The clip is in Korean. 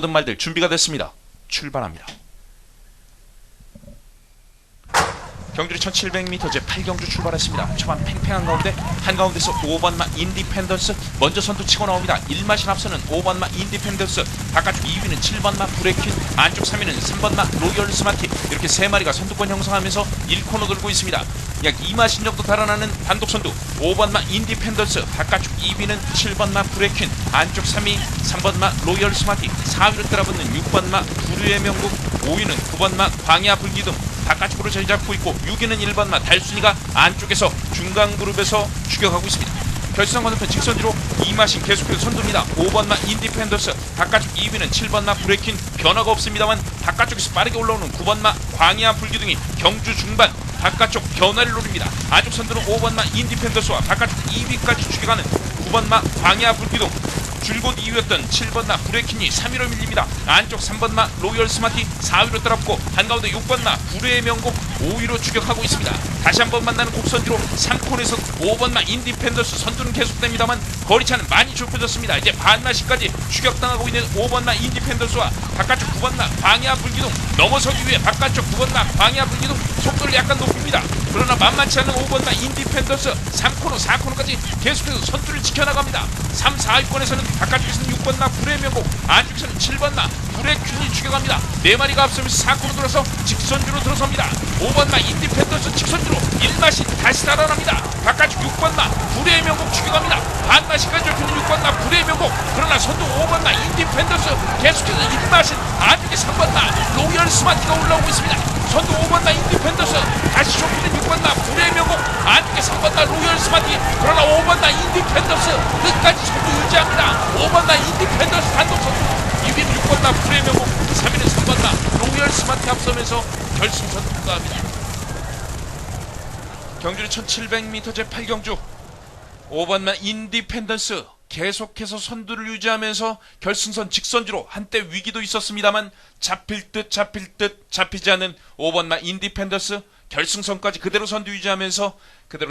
모든 말들 준비가 됐습니다. 출발합니다. 경주리 1700m 제 8경주 출발했습니다. 초반 팽팽한 가운데 한가운데서 5번마 인디펜던스 먼저 선두 치고 나옵니다. 1마신 앞서는 5번마 인디펜던스 바깥쪽 2위는 7번마 브레킨 안쪽 3위는 3번마 로열 스마티 이렇게 세 마리가 선두권 형성하면서 1코너 돌고 있습니다. 약 2마신 정도 달아나는 단독 선두 5번마 인디펜던스 바깥쪽 2위는 7번마 브레킨 안쪽 3위 3번마 로열 스마티 4위로 따라붙는 6번마 부류의 명국 5위는 9번마 광야 불기둥 바깥쪽으로 자리 잡고 있고 6위는 1번마 달순이가 안쪽에서 중간 그룹에서 추격하고 있습니다. 결승 건너편 직선지로 이마신 계속해서 선두입니다. 5번마 인디펜더스 바깥쪽 2위는 7번마 브레이킹 변화가 없습니다만 바깥쪽에서 빠르게 올라오는 9번마 광야 불기둥이 경주 중반 바깥쪽 변화를 노립니다. 안쪽 선두는 5번마 인디펜더스와 바깥쪽 2위까지 추격하는 9번마 광야 불기둥 줄곧 2위였던 7번마 브레이킹이 3위로 밀립니다. 안쪽 3번마 로열 스마티 4위로 따라붙고 한가운데 6번마 불의 명곡 5위로 추격하고 있습니다. 다시 한번 만나는 곡선지로 3콘에서 5번마 인디펜더스 선두는 계속됩니다만 거리차는 많이 좁혀졌습니다. 이제 반마시까지 추격당하고 있는 5번마 인디펜더스와 바깥쪽 9번마 방야 불기둥 넘어서기 위해 바깥쪽 9번마 방야 불기둥 속도를 약간 높입니다. 그러나 만만치 않은 5번마 인디펜더스 3코너 4코너까지 계속해서 선두를 지켜 나갑니다. 3, 4위권에서는 바깥쪽에서는 6번마 불의 명곡 안쪽에서는 7번마 불의 균이 추격합니다. 네 마리가 앞서면서 4코너 돌아서 직선주로 들어섭니다. 5번마 인디펜더스 직선주로 1마신 다시 달아납니다. 바깥쪽 6번마 불의 명곡 추격합니다. 반마신까지 좁히는 6번마 불의 명곡 그러나 선두 5번마 인디펜더스 계속해서 1마신 안쪽에 3번마 로열 스마트가 올라오고 있습니다. 선두 5번마 인디펜더스 다시 좁히는 6번마 불의 명곡 안쪽에 3번마 로열 스마트 그러나 5번마 인디펜더스 끝까지 선두 유지합니다. 5번마 인디펜더스 단독 선두 2위는 6번마 불의 명곡 3위는 3번마 로열 스마트 앞서면서 결승선 통과합니다. 경주리 1700m 제 8경주 5번만 인디펜던스 계속해서 선두를 유지하면서 결승선 직선지로 한때 위기도 있었습니다만 잡힐 듯 잡힐 듯 잡히지 않는 5번만 인디펜던스 결승선까지 그대로 선두 유지하면서 그대로